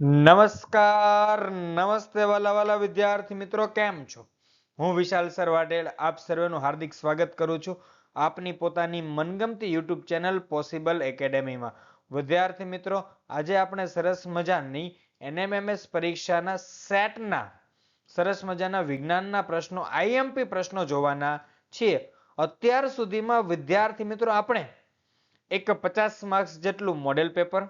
નમસ્કાર, નમસ્તે વાલા વાલા વિદ્યાર્થી મિત્રો, કેમ છો? હું વિશાલ સર વાટેલ આપ સર્વેનું હાર્દિક સ્વાગત કરું છું આપની પોતાની મનગમતી યુટ્યુબ ચેનલ પોસિબલ એકેડેમીમાં. વિદ્યાર્થી મિત્રો, આજે આપણે સરસ મજાની એનએમએમએસ પરીક્ષાના સેટના, સરસ મજાના વિજ્ઞાનના પ્રશ્નો, આઈએમપી પ્રશ્નો જોવાના છીએ. અત્યાર સુધીમાં વિદ્યાર્થી મિત્રો, આપણે એક પચાસ માર્ક્સ જેટલું મોડેલ પેપર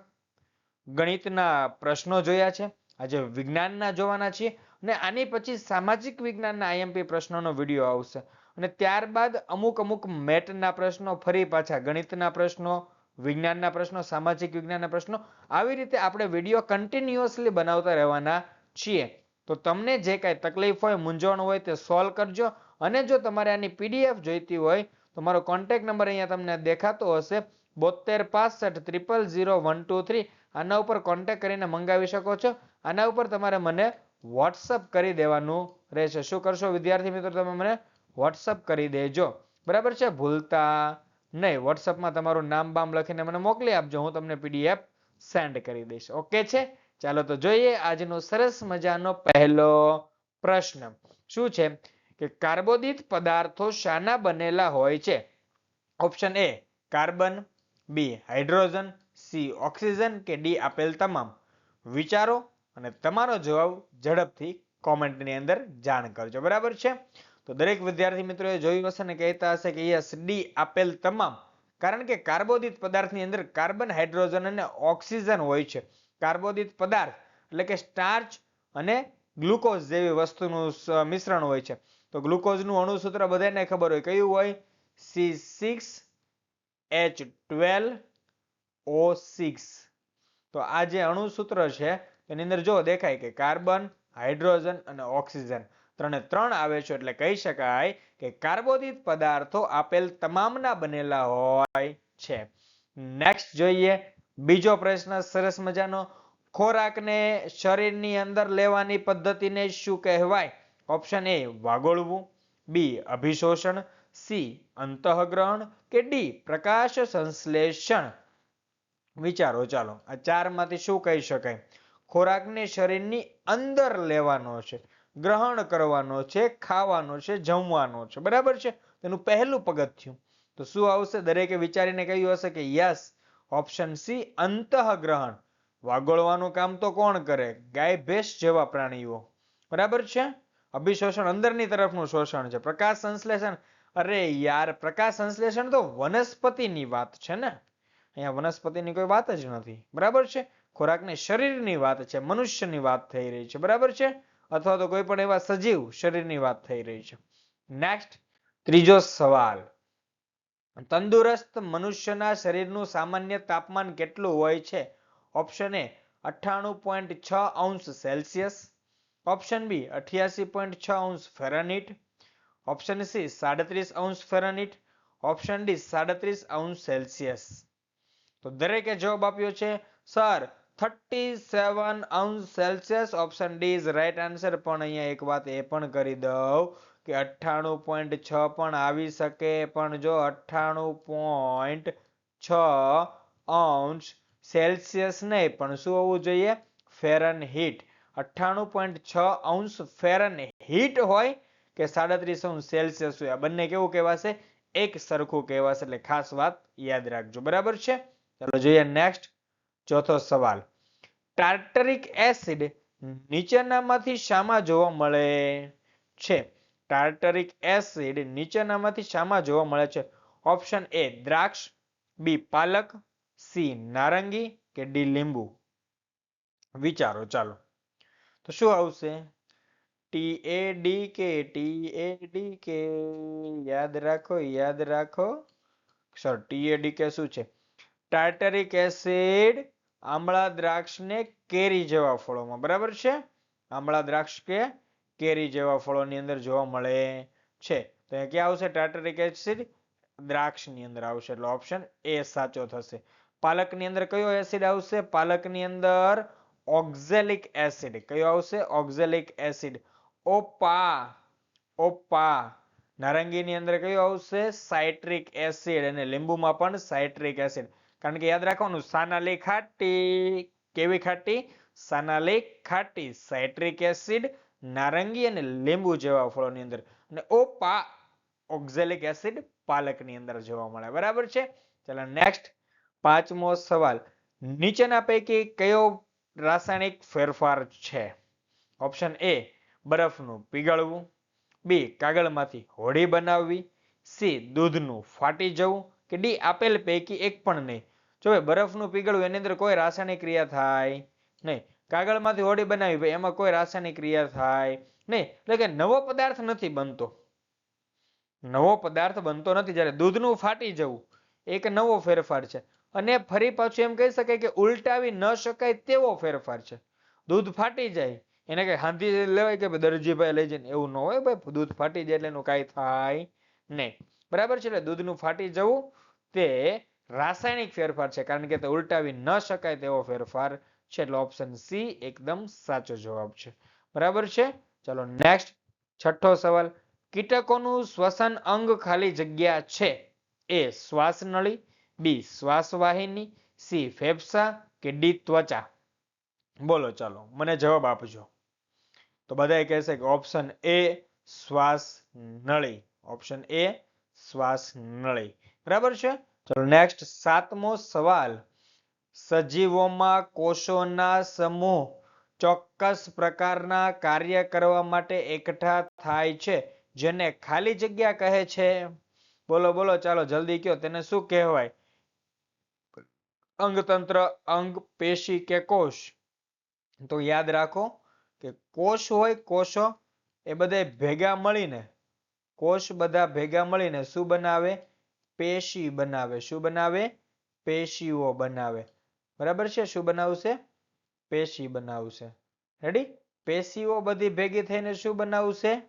ગણિતના પ્રશ્નો જોયા છે. આજે વિજ્ઞાનના જોવાના છીએ અને આની પછી સામાજિક વિજ્ઞાનના આઈએમપી પ્રશ્નોનો વીડિયો આવશે. અને ત્યારબાદ અમુક અમુક મેટના પ્રશ્નો, ફરી પાછા ગણિતના પ્રશ્નો, વિજ્ઞાનના પ્રશ્નો, સામાજિક વિજ્ઞાનના પ્રશ્નો, આવી રીતે આપણે વીડિયો કન્ટિન્યુઅસલી બનાવતા રહેવાના છીએ. તો તમને જે કાંઈ તકલીફ હોય, મૂંઝવણ હોય, તે સોલ્વ કરજો. અને જો તમારે આની પીડીએફ જોઈતી હોય, તો મારો કોન્ટેક્ટ નંબર અહીંયા તમને દેખાતો હશે. બોતેર પાસઠ, triple zero, one two three. આના ઉપર કોન્ટેક્ટ કરીને મંગાવી શકો છો. આના ઉપર તમારે મને વોટ્સઅપ કરી દેવાનું રહેશે. શું કરશો વિદ્યાર્થી મિત્રો તમે મને વોટ્સઅપ કરી દેજો. બરાબર છે? ભૂલતા નહીં. વોટ્સઅપમાં તમારું નામ બામ લખીને મને મોકલી આપજો. હું તમને પીડીએફ સેન્ડ કરી દઈશ. ઓકે છે? ચાલો તો જોઈએ આજનો સરસ મજાનો પહેલો પ્રશ્ન. શું છે? કે કાર્બોદિત પદાર્થો શાના બનેલા હોય છે? Option A carbon, B, hydrogen C oxygen કે ડી આપેલ તમામ વિચારો અને તમારો જવાબ ઝડપથી કોમેન્ટની અંદર જાણ કરજો. બરાબર છે? તો દરેક વિદ્યાર્થી મિત્રોએ જોયું હશે ને કહેતા હશે કે યસ, ડી આપેલ તમામ. કારણ કે કાર્બોદિત પદાર્થની અંદર કાર્બન, હાઇડ્રોજન અને ઓક્સિજન હોય છે. કાર્બોદિત પદાર્થ એટલે કે સ્ટાર્ચ અને ગ્લુકોઝ જેવી વસ્તુનું મિશ્રણ હોય છે. તો ગ્લુકોઝનું અણુસૂત્ર બધાને ખબર હોય. કયું હોય? C six H twelve O six તો આ જે અણુસૂત્ર છે, એની અંદર જો દેખાય કે કાર્બન, હાઇડ્રોજન અને ઓક્સિજન ત્રણે ત્રણ આવે છે, એટલે કહી શકાય કે કાર્બોદિત પદાર્થો આપેલ તમામના બનેલા હોય છે. નેક્સ્ટ જોઈએ, બીજો પ્રશ્ન, સરસ મજાનો. ખોરાકને શરીરની અંદર લેવાની પદ્ધતિને શું કહેવાય? ઓપ્શન એ વાગોળવું. બી અભિશોષણ. સી અંતઃગ્રહણ. કે ડી પ્રકાશ સંશ્લેષણ. વિચારો, ચાલો. આ ચારમાંથી શું કહી શકાય? ખોરાકને શરીરની અંદર લેવાનો છે, ગ્રહણ કરવાનો છે, ખાવાનો છે, જમવાનો છે. બરાબર છે? તેનું પહેલું પગથિયું. તો શું આવશે? દરેકે વિચારીને કહ્યું હશે કે યસ, ઓપ્શન સી, અંતઃગ્રહણ. વાગોળવાનું કામ તો કોણ કરે? ગાય, ભેંસ જેવા પ્રાણીઓ. બરાબર છે? અભિશોષણ અંદરની તરફનું શોષણ છે. પ્રકાશ સંશ્લેષણ. અરે યાર, પ્રકાશ સંશ્લેષણ તો વનસ્પતિની વાત છે ને? અહીંયા વનસ્પતિની કોઈ વાત જ નથી. બરાબર છે? ખોરાકને શરીરની વાત છે, મનુષ્યની વાત થઈ રહી છે. બરાબર છે? અથવા તો કોઈ પણ એવા સજીવ શરીરની વાત થઈ રહી છે. નેક્સ્ટ ત્રીજો સવાલ. તંદુરસ્ત મનુષ્યના શરીરનું સામાન્ય તાપમાન કેટલું હોય છે? ઓપ્શન એ અઠ્ઠાણું પોઈન્ટ છ અંશ સેલ્સિયસ. ઓપ્શન બી અઠ્યાસી પોઈન્ટ છ અંશ ફેરાનીટ. ઓપ્શન સી સાડત્રીસ અંશ ફેરાનીટ. ઓપ્શન ડી સાડત્રીસ અંશ સેલ્સિયસ. તો દરેકે જવાબ આપ્યો છે, સર, થર્ટી સેવન અંશ Celsius option D is right answer. પણ અહીંયા એક વાત એ પણ કરી દઉં કે અઠ્ઠાણું પોઈન્ટ છ પણ આવી શકે, પણ જો અઠ્ઠાણું પોઈન્ટ છ અંશ સેલ્સિયસ નહીં, પણ શું હોવું જોઈએ? ફેરન હીટ અઠ્ઠાણું પોઈન્ટ છ અંશ ફેરન હીટ હોય કે સાડત્રીસ અંશ સેલ્સિયસ હોય? આ બંને કેવું કહેવાશે? એક સરખું કહેવાશે, એટલે ખાસ વાત યાદ રાખજો. બરાબર છે? ચાલો જોઈએ નેક્સ્ટ ચોથો સવાલ. ટાર્ટરિક એસિડ નીચેનામાંથી શામાં જોવા મળે છે. ટાર્ટરિક એસિડ નીચેનામાંથી શામાં જોવા મળે છે. ઓપ્શન એ દ્રાક્ષ. બી પાલક. સી નારંગી કે ડી લીંબુ. વિચારો, ચાલો. તો શું આવશે? T A D K T A D K યાદ રાખો યાદ રાખો. સર ટી એ ડી કે શું છે? ટાર્ટરિક એસિડ આમળા દ્રાક્ષને કેરી જેવા ફળોમાં. બરાબર છે? આમળા દ્રાક્ષ કે કેરી જેવા ફળોની અંદર જોવા મળે છે. તો અહીંયા ક્યાં આવશે? ટાર્ટરિક એસિડ દ્રાક્ષની અંદર આવશે. એટલે ઓપ્શન એ સાચો થશે. પાલકની અંદર કયો એસિડ આવશે? પાલકની અંદર ઓક્ઝેલિક એસિડ કયો આવશે? ઓક્ઝેલિક એસિડ ઓપા ઓપા નારંગીની અંદર કયો આવશે? સાઇટ્રિક એસિડ અને લીંબુમાં પણ સાઇટ્રિક એસિડ કારણ કે યાદ રાખવાનું સાનાલી ખાટી, કેવી ખાટી? સાનાલિક ખાટી, સાઇટ્રિક એસિડ, નારંગી અને લીંબુ જેવા ફળોની અંદર. અને ઓપા, ઓક્ઝેલિક એસિડ પાલકની અંદર જોવા મળે. બરાબર છે? ચાલો નેક્સ્ટ પાંચમો સવાલ. નીચેના પૈકી કયો રાસાયણિક ફેરફાર છે? ઓપ્શન એ, બરફનું પીગળવું. બી, કાગળમાંથી હોડી બનાવવી. સી, દૂધનું ફાટી જવું. કે ડી આપેલ પૈકી એક પણ નહીં. જો બરફનું પીગળવું એની અંદર કોઈ રાસાયણિક ક્રિયા થાય નહીં. કાગળમાંથી હોડી બનાવી ભાઈ એમાં કોઈ રાસાયણિક ક્રિયા થાય નહીં. એટલે કે નવો પદાર્થ નથી બનતો. નવો પદાર્થ બનતો નથી જ્યારે દૂધનું ફાટી જવું. એક નવો ફેરફાર છે. અને ફરી પાછું એમ કહી શકાય કે ઉલટાવી ન શકાય તેવો ફેરફાર છે. દૂધ ફાટી જાય. એને કઈ હાંધી લેવાય કે ભાઈ દરજીભાઈ લઈ જઈને એવું ન હોય ભાઈ. દૂધ ફાટી જાય એટલે એનું કાંઈ થાય નહીં. બરાબર છે? એટલે દૂધનું ફાટી જવું તે રાસાયણિક ફેરફાર છે. કારણ કે તે ઉલટાવી ન શકાય તેવો ફેરફાર છે. એટલે ઓપ્શન સી એકદમ સાચો જવાબ છે. બરાબર છે? ચલો નેક્સ્ટ છઠ્ઠો સવાલ. કીટકોનું શ્વસન અંગ ખાલી જગ્યા છે? એ શ્વાસનળી, બી શ્વાસવાહિની, સી ફેફસા કે ડી ત્વચા? બોલો, ચાલો, મને જવાબ આપજો. તો બધા કહેશે કે ઓપ્શન એ શ્વાસ નળી ઓપ્શન એ શ્વાસ નળી. બરાબર છે? ચલો નેક્સ્ટ સાતમો સવાલ. સજીવોમાં કોષોના સમૂહ ચોક્કસ પ્રકારના કાર્ય કરવા માટે એકઠા થાય છે, જેને ખાલી જગ્યા કહે છે? બોલો બોલો, ચાલો જલ્દી કયો તેને શું કહેવાય? અંગતંત્ર, અંગ, પેશી કે કોષ? તો યાદ રાખો કે કોષ હોય, કોષો એ બધા ભેગા મળીને કોષ બધા ભેગા મળીને શું બનાવે? પેશી બનાવે. શું બનાવે? પેશીઓ બનાવે. બરાબર છે? શું બનાવશે? પેશી બનાવશે. રેડી પેશીઓ બધી ભેગી થઈને શું બનાવશે?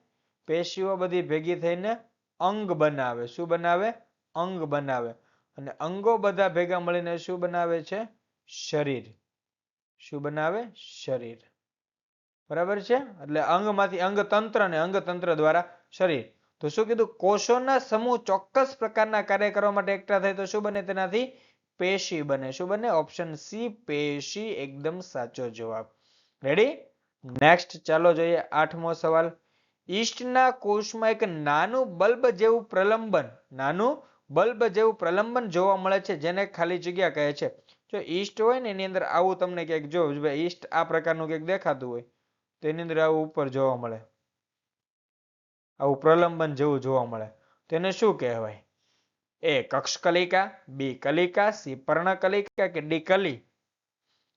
પેશીઓ બધી ભેગી થઈને અંગ બનાવે. શું બનાવે? અંગ બનાવે. અને અંગો બધા ભેગા મળીને શું બનાવે છે? શરીર. શું બનાવે? શરીર. બરાબર છે? એટલે અંગમાંથી અંગતંત્ર અને અંગતંત્ર દ્વારા શરીર. તો શું કીધું? કોષોના સમૂહ ચોક્કસ પ્રકારના કાર્ય કરવા માટે એકઠા થાય તો શું બને? તેનાથી પેશી બને. શું બને? ઓપ્શન સી, પેશી. એકદમ સાચો જવાબ. રેડી નેક્સ્ટ ચાલો જોઈએ આઠમો સવાલ. ઈસ્ટના કોષમાં એક નાનું બલ્બ જેવું પ્રલંબન, નાનું બલ્બ જેવું પ્રલંબન જોવા મળે છે, જેને ખાલી જગ્યા કહે છે. જો ઈસ્ટ હોય ને, એની અંદર આવું તમને ક્યાંક જો ઈસ્ટ આ પ્રકારનું ક્યાંક દેખાતું હોય, તો એની અંદર આવું ઉપર જોવા મળે. આવું પ્રલંબન જેવું જોવા મળે. તેને શું કહેવાય? એ કક્ષ કલિકા, બી કલિકા, સી પર્ણ કલિકા કે ડી કલી?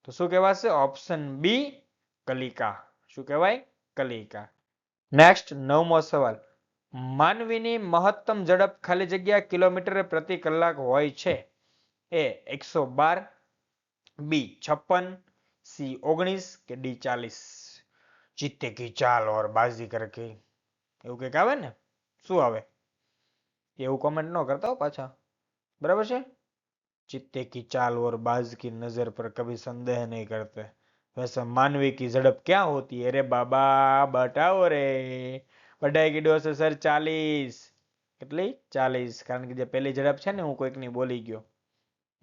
તો શું કહેવાશે? ઓપ્શન બી કલિકા. શું કહેવાય? કલિકા. નેક્સ્ટ નવમો સવાલ. માનવીની મહત્તમ ઝડપ ખાલી જગ્યા કિલોમીટર પ્રતિ કલાક હોય છે. એ એકસો બાર, બી છપ્પન, સી ઓગણીસ કે ડી ચાલીસ. જીતે કી ચાલ ઓર બાજી કરકે એવું કંઈક આવે ને? શું આવે? એવું કોમેન્ટ ન કરતા હો પાછા. બરાબર છે? ચિત્તે કી ચાલ ઓર બાજ કી નજર પર કભી સંદેહ નહીં કરતે. વૈસે માનવી કી ઝડપ ક્યાં હોતી અરે બાબા બટાવો રે. બઢાઈ કીધું હશે, સર, ચાલીસ. કેટલી? ચાલીસ. કારણ કે જે પહેલી ઝડપ છે ને, હું કોઈકની બોલી ગયો.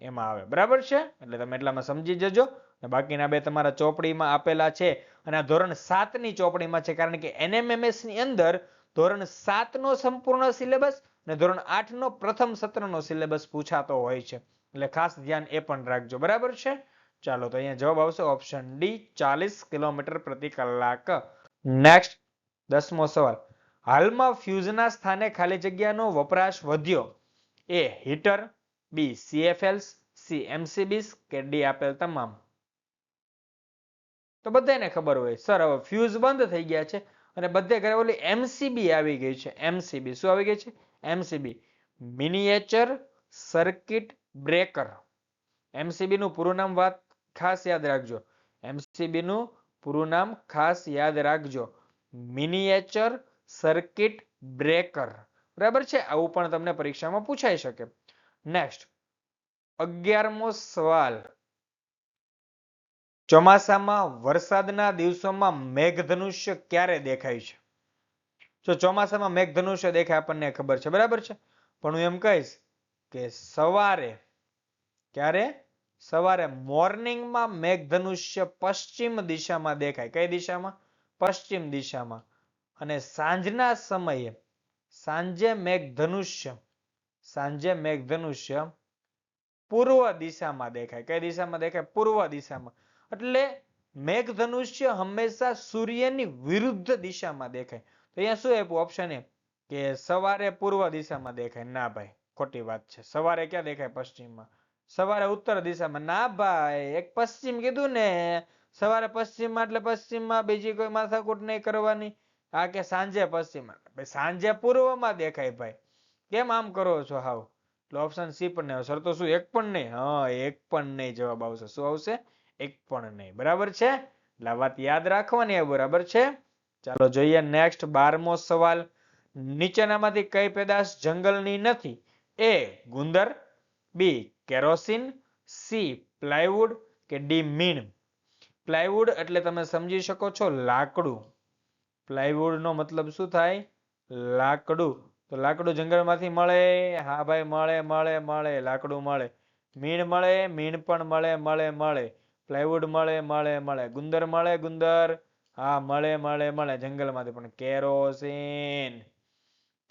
એમાં આવે. બરાબર છે? એટલે તમે એટલામાં સમજી જજો. બાકીના બે તમારા ચોપડીમાં આપેલા છે. અને આ ધોરણ સાતની ચોપડીમાં છે, કારણ કે એનએમએમએસની અંદર ધોરણ સાતનો સંપૂર્ણ સિલેબસ અને ધોરણ આઠનો પ્રથમ સત્રનો સિલેબસ પૂછાતો હોય છે. એટલે ખાસ ધ્યાન એ પણ રાખજો. બરાબર છે? ચાલો, તો અહીંયા જવાબ આવશે ઓપ્શન ડી, ચાલીસ કિલોમીટર પ્રતિ કલાક. નેક્સ્ટ દસમો સવાલ. હાલમાં ફ્યુઝના સ્થાને ખાલી જગ્યાનો વપરાશ વધ્યો. એ હીટર બી સીએફએલ્સ સી એમસીબીસ કે ડી આપેલ તમામ. તો બધાને ખબર હોય. સર, હવે ફ્યુઝ બંધ થઈ ગયા છે અને બધે ઘરે ઓલી એમસીબી આવી ગઈ છે. એમસીબી શું આવી ગઈ છે? MCB miniature circuit breaker MCB નું પૂરું નામ વાત ખાસ યાદ રાખજો. એમસીબી નું પૂરું નામ ખાસ યાદ રાખજો. મિનિએચર સર્કિટ બ્રેકર બરાબર છે? આવું પણ તમને પરીક્ષામાં પૂછાઈ શકે. નેક્સ્ટ અગિયારમો સવાલ. ચોમાસામાં વરસાદના દિવસોમાં મેઘધનુષ્ય ક્યારે દેખાય છે? જો ચોમાસામાં મેઘધનુષ્ય દેખાય, આપણને ખબર છે. બરાબર છે? પણ હું એમ કહીશ કે સવારે, ક્યારે? સવારે મોર્નિંગમાં મેઘધનુષ્ય પશ્ચિમ દિશામાં દેખાય. કઈ દિશામાં? પશ્ચિમ દિશામાં. અને સાંજના સમયે, સાંજે મેઘધનુષ્ય સાંજે મેઘધનુષ્ય પૂર્વ દિશામાં દેખાય. કઈ દિશામાં દેખાય? પૂર્વ દિશામાં. એટલે મેઘધનુષ્ય હંમેશા સૂર્યની વિરુદ્ધ દિશામાં દેખાય. તો અહીંયા શું આપ્યું? ઓપ્શન એ કે સવારે પૂર્વ દિશામાં દેખાય. ના ભાઈ, ખોટી વાત છે. સવારે ક્યાં દેખાય? પશ્ચિમમાં. સવારે ઉત્તર દિશામાં. ના ભાઈ, એક પશ્ચિમ કીધું ને. સવારે પશ્ચિમમાં એટલે પશ્ચિમમાં બીજી કોઈ માથાકૂટ નહીં કરવાની. આ કે સાંજે પશ્ચિમમાં. સાંજે પૂર્વમાં દેખાય ભાઈ. કેમ આમ કરો છો હાવ? એટલે ઓપ્શન સી પણ નહીં આવશે તો શું, એક પણ નહીં? હા, એક પણ નહીં જવાબ આવશે. શું આવશે? એક પણ નહીં. બરાબર છે? એટલે વાત યાદ રાખવાની બરાબર છે? ચાલો જોઈએ નેક્સ્ટ બારમો સવાલ. નીચેનામાંથી કઈ પેદાશ જંગલની નથી? એ ગુંદર, બી કેરોસીન, સી પ્લાયવુડ કે ડી મીણ? પ્લાયવુડ એટલે તમે સમજી શકો છો લાકડું. પ્લાયવુડ નો મતલબ શું થાય? લાકડું. તો લાકડું જંગલમાંથી મળે, હા ભાઈ, મળે મળે મળે, લાકડું મળે. મીણ મળે, મીણ પણ મળે મળે મળે. પ્લાયવુડ મળે મળે મળે. ગુંદર મળે, ગુંદર. હા, મળે મળે મળે. જંગલમાંથી પણ કેરોસીન.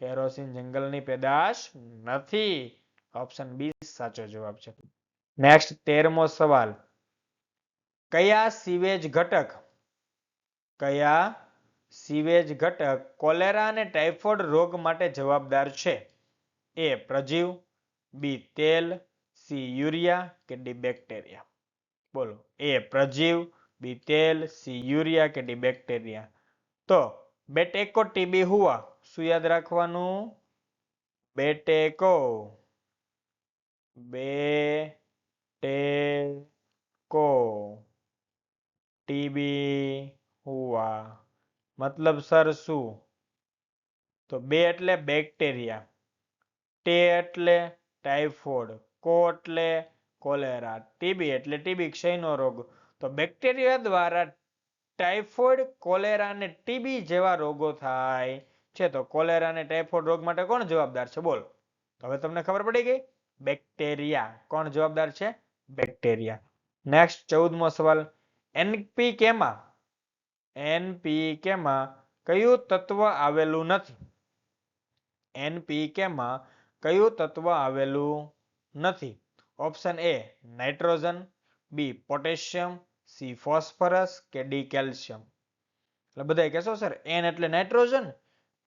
કેરોસીન જંગલની પેદાશ નથી. ઓપ્શન બી સાચો જવાબ છે. નેક્સ્ટ તેરમો સવાલ. કયા સીવેજ ઘટક? કયા સીવેજ ઘટક કોલેરા અને ટાઇફોઇડ રોગ માટે જવાબદાર છે. એ પ્રજીવ, બી તેલ, સી યુરિયા કે ડી બેક્ટેરિયા. બોલો, એ પ્રજીવ, બી તેલ, સી યુરિયા કે ડી બેક્ટેરિયા. તો બેટેકો ટીબી હુઆ, શું યાદ રાખવાનું? બેટેકો. બે ટે કો ટીબી હુઆ. મતલબ સર શું? તો બે એટલે બેક્ટેરિયા ટે એટલે ટાઇફોઇડ કો એટલે કોલેરા ટીબી એટલે ટીબી ક્ષયનો રોગ. તો બેક્ટેરિયા દ્વારા ટાઇફોઇડ કોલેરા અને ટીબી જેવા રોગો થાય છે. તો કોલેરા અને ટાઇફોઇડ રોગ માટે કોણ જવાબદાર છે? બોલ. તો હવે તમને ખબર પડી ગઈ? બેક્ટેરિયા. કોણ જવાબદાર છે? બેક્ટેરિયા. નેક્સ્ટ ચૌદમો સવાલ. એનપીકે એનપીકે માં કયું તત્વ આવેલું નથી? એનપીકે માં કયું તત્વ આવેલું નથી? Option A nitrogen, B potassium, C phosphorus કે ડી કેલ્શિયમ. એટલે બધા કહેશો, સર, એન એટલે નાઇટ્રોજન,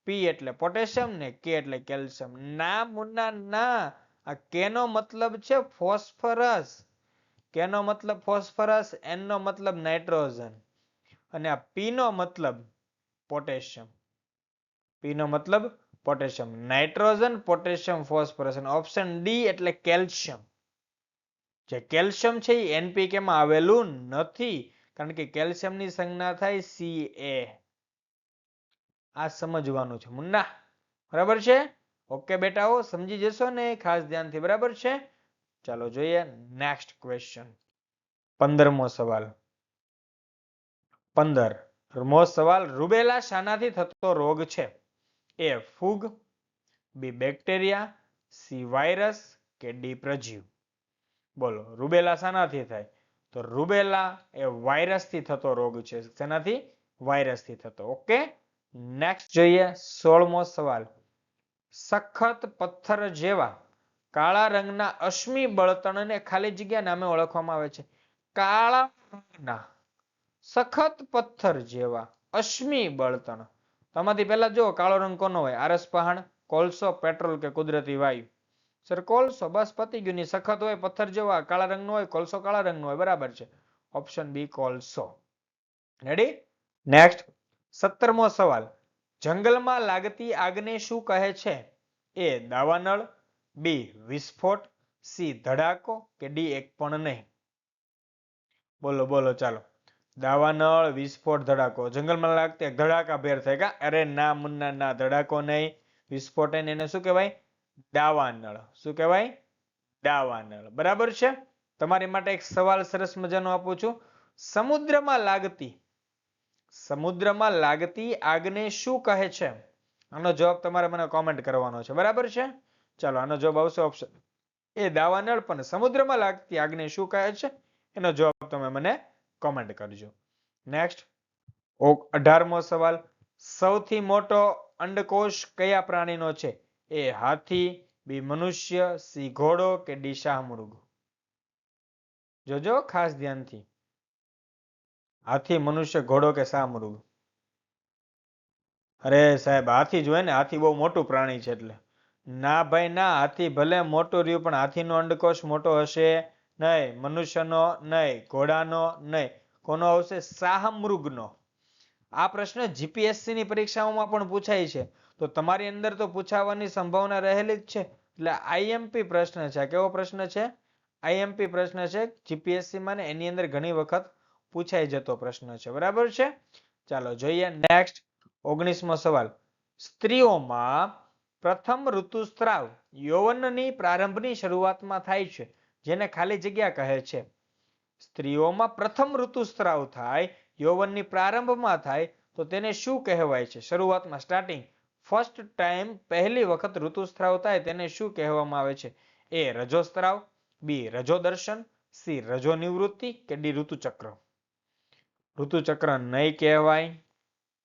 પી એટલે પોટેશિયમ ને કે એટલે કેલ્શિયમ. ના મુન્ના, ના. આ કેનો મતલબ છે ફોસ્ફરસ. કેનો મતલબ ફોસ્ફરસ? એનનો મતલબ નાઇટ્રોજન. અને આ પીનો મતલબ પોટેશિયમ. પીનો મતલબ પોટેશિયમ. નાઇટ્રોજન, પોટેશિયમ, ફોસ્ફરસ અને ઓપ્શન ડી એટલે કેલ્શિયમ. જે કેલ્શિયમ છે એ એનપીકે માં આવેલું નથી, કારણ કે કેલ્શિયમની સંજ્ઞા થાય સી એ આ સમજવાનું છે મુન્ના. બરાબર છે? ઓકે બેટાઓ, સમજી જશો ને? ખાસ ધ્યાનથી બરાબર છે? ચાલો જોઈએ નેક્સ્ટ ક્વેશ્ચન પંદરમો સવાલ. પંદર. મો સવાલ, રૂબેલા શાનાથી થતો રોગ છે? એ ફૂગ, બી બેક્ટેરિયા, સી વાયરસ કે ડી પ્રજીવ? બોલો, રૂબેલા શાનાથી થાય. તો રૂબેલા એ વાયરસથી થતો રોગ છે. શેનાથી? વાયરસથી થતો. ઓકે? નેક્સ્ટ જોઈએ સોળમો સવાલ. સખત પથ્થર જેવા કાળા રંગના અશ્મિ બળતણને ખાલી જગ્યા નામે ઓળખવામાં આવે છે. કાળા રંગના. સખત પથ્થર જેવા, અશ્મિ બળતણ. તમારી પહેલા જો કાળો રંગ કોનો હોય? આરસ પહાણ, કોલસો, પેટ્રોલ કે કુદરતી વાયુ? સર, કોલસો બસ પતી ગયું સખત હોય, પથ્થર જેવા, કાળા રંગનો હોય, કોલસો કાળા રંગનો હોય, બરાબર છે. ઓપ્શન બી, કોલસો. રેડી નેક્સ્ટ સત્તરમો સવાલ. જંગલમાં લાગતી આગને શું કહે છે? એ, દાવાનળ, બી, વિસ્ફોટ, સી, ધડાકો કે ડી, એક પણ નહીં? બોલો બોલો, ચાલો. દાવાનળ, વિસ્ફોટ ધડાકો. જંગલમાં લાગતી ધડાકા ભેર થાય કા અરે ના, મુન્ના, ના, ધડાકો નહીં. વિસ્ફોટ એને શું કહેવાય? દાવાનળ. શું કહેવાય? દાવાનળ. બરાબર છે? તમારી માટે એક સવાલ સરસ મજાનો આપું છું. સમુદ્રમાં લાગતી સમુદ્રમાં લાગતી આગને શું કહે છે? આનો જવાબ તમારે મને કોમેન્ટ કરવાનો છે. બરાબર છે? ચાલો, આનો જવાબ આવશે ઓપ્શન એ દાવાનળ, પણ સમુદ્રમાં લાગતી આગને શું કહે છે? એનો જવાબ તમે મને કોમેન્ટ કરજો. નેક્સ્ટ અઢારમો સવાલ. સૌથી મોટો અંડકોશ કયા પ્રાણીનો છે? એ હાથી, બી મનુષ્ય, સી ઘોડો કે ડી શાહમૃગ? જોજો ખાસ ધ્યાનથી. હાથી, મનુષ્ય, ઘોડો કે શાહમૃગ? અરે સાહેબ, હાથી જોઈએ ને. હાથી બહુ મોટું પ્રાણી છે એટલે. ના ભાઈ, ના. હાથી ભલે મોટું રહ્યું, પણ હાથીનો અંડકોશ મોટો હશે. નહીં, મનુષ્યનો નહીં, ઘોડાનો નહીં. કોનો આવશે? શાહમૃગનો આ પ્રશ્ન જીપીએસસી પરીક્ષાઓમાં પણ પૂછાય છે. તો તમારી અંદર તો પૂછાવાની સંભાવના રહેલી જ છે. એટલે આઈએમપી પ્રશ્ન છે. કેવો પ્રશ્ન છે? આઈએમપી પ્રશ્ન છે. જીપીએસસી ને એની અંદર ઘણી વખત પૂછાઈ જતો પ્રશ્ન છે. બરાબર છે? ચાલો, જોઈએ નેક્સ્ટ ઓગણીસમો સવાલ. સ્ત્રીઓમાં પ્રથમ ઋતુસ્ત્રાવ યૌવનની પ્રારંભની શરૂઆતમાં થાય છે. જેને ખાલી જગ્યા કહે છે. સ્ત્રીઓમાં પ્રથમ ઋતુસ્ત્રાવ થાય, યૌવનની પ્રારંભમાં થાય, તો તેને શું કહેવાય છે? શરૂઆતમાં સ્ટાર્ટિંગ ફર્સ્ટ ટાઈમ પહેલી વખત ઋતુસ્ત્રાવ થાય તેને શું કહેવામાં આવે છે? એ રજોસ્ત્રાવ, બી રજોદર્શન, સી રજો નિવૃત્તિ કે ડી ઋતુચક્ર. ઋતુચક્ર નહીં કહેવાય.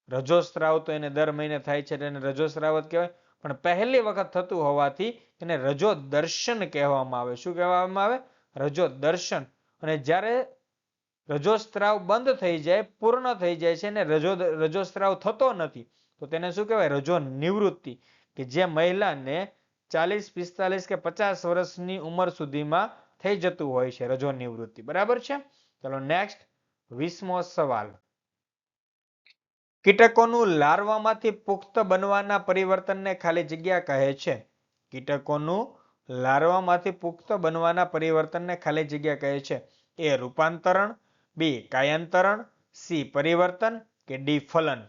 રજોસ્ત્રાવ તો એને દર મહિને થાય છે તેને રજોસ્ત્રાવ જ કહેવાય. પણ પહેલી વખત થતું હોવાથી એને રજો દર્શન કહેવામાં આવે. શું કહેવામાં આવે? રજો દર્શન અને જ્યારે રજોસ્ત્રાવ બંધ થઈ જાય, પૂર્ણ થઈ જાય છે અને રજો, રજોસ્ત્રાવ થતો નથી, તો તેને શું કહેવાય? રજો નિવૃત્તિ કે જે મહિલાને ચાલીસ, પિસ્તાલીસ કે પચાસ વર્ષની ઉંમર સુધીમાં થઈ જતું હોય છે રજો નિવૃત્તિ બરાબર છે? ચલો નેક્સ્ટ વીસમો સવાલ. કીટકોનું લાર્વામાંથી પુખ્ત બનવાના પરિવર્તનને ખાલી જગ્યા કહે છે. કીટકોનું લાર્વામાંથી પુખ્ત બનવાના પરિવર્તનને ખાલી જગ્યા કહે છે. એ રૂપાંતરણ, બી કાયાંતરણ, સી પરિવર્તન કે ડી ફલન.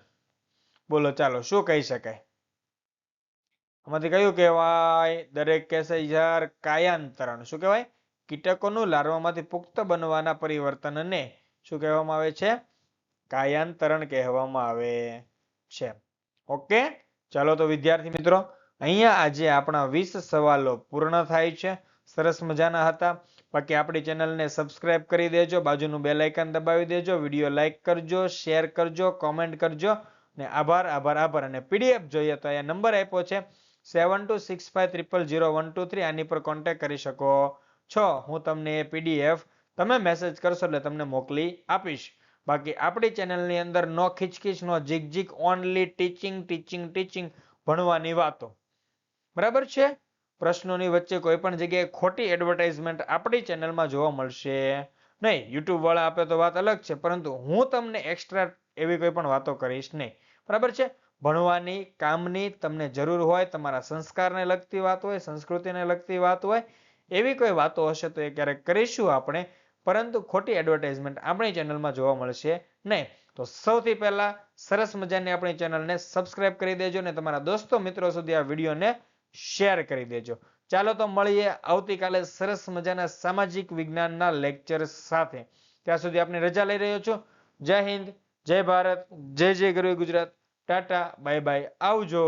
બોલો, ચાલો, શું કહી શકાય? આમાંથી કયું કહેવાય? દરેક કહેશે યાર કાયાંતરણ. શું કહેવાય? કીટકોનું લાર્વામાંથી પુખ્ત બનવાના પરિવર્તનને શું કહેવામાં આવે છે? કાયાંતરણ કહેવામાં આવે છે. ઓકે ચાલો તો વિદ્યાર્થી મિત્રો, અહીંયા આજે આપણા વીસ સવાલો પૂર્ણ થાય છે. સરસ મજાના હતા. બાકી આપણી ચેનલને સબસ્ક્રાઇબ કરી દેજો, બાજુનું બે લાઇકન દબાવી દેજો, વીડિયો લાઇક કરજો શેર કરજો કોમેન્ટ કરજો, ને આભાર આભાર આભાર. અને પીડીએફ જોઈએ તો અહીંયા નંબર આપ્યો છે seven two six five triple zero one two three આની પર કોન્ટેક્ટ કરી શકો છો. હું તમને એ પીડીએફ તમે મેસેજ કરશો એટલે તમને મોકલી આપીશ. બાકી આપણી ચેનલની અંદર નો ખીચખીચ, નો જીક ઓનલી ટીચિંગ ટીચિંગ ટીચિંગ ભણવાની વાતો. બરાબર છે? પ્રશ્નોની વચ્ચે કોઈ પણ જગ્યાએ ખોટી એડવર્ટાઇઝમેન્ટ આપણી ચેનલમાં જોવા મળશે નહીં. યુટ્યુબ વાળા આપે તો વાત અલગ છે, પરંતુ હું તમને એક્સ્ટ્રા એવી કોઈ પણ વાતો કરીશ નહીં. બરાબર છે? ભણવાની, કામની તમને જરૂર હોય, તમારા સંસ્કારને લગતી વાત હોય, સંસ્કૃતિને લગતી વાત હોય, એવી કોઈ વાતો હશે તો એ ક્યારેક કરીશું આપણે. પરંતુ ખોટી એડવર્ટાઇઝમેન્ટ આપણી ચેનલમાં જોવા મળશે નહીં. તો સૌથી પહેલા સરસ મજાની આપણી ચેનલને સબસ્ક્રાઇબ કરી દેજો અને તમારા દોસ્તો મિત્રો સુધી આ વિડીયોને શેર કરી દેજો. ચાલો તો મળીએ આવતીકાલે સરસ મજાના સામાજિક વિજ્ઞાનના લેક્ચર સાથે. ત્યાં સુધી આપણે રજા લઈ રહ્યો છું. જય હિન્દ, જય ભારત, જય જય ગરવી ગુજરાત. Tata, bye bye. આવજો.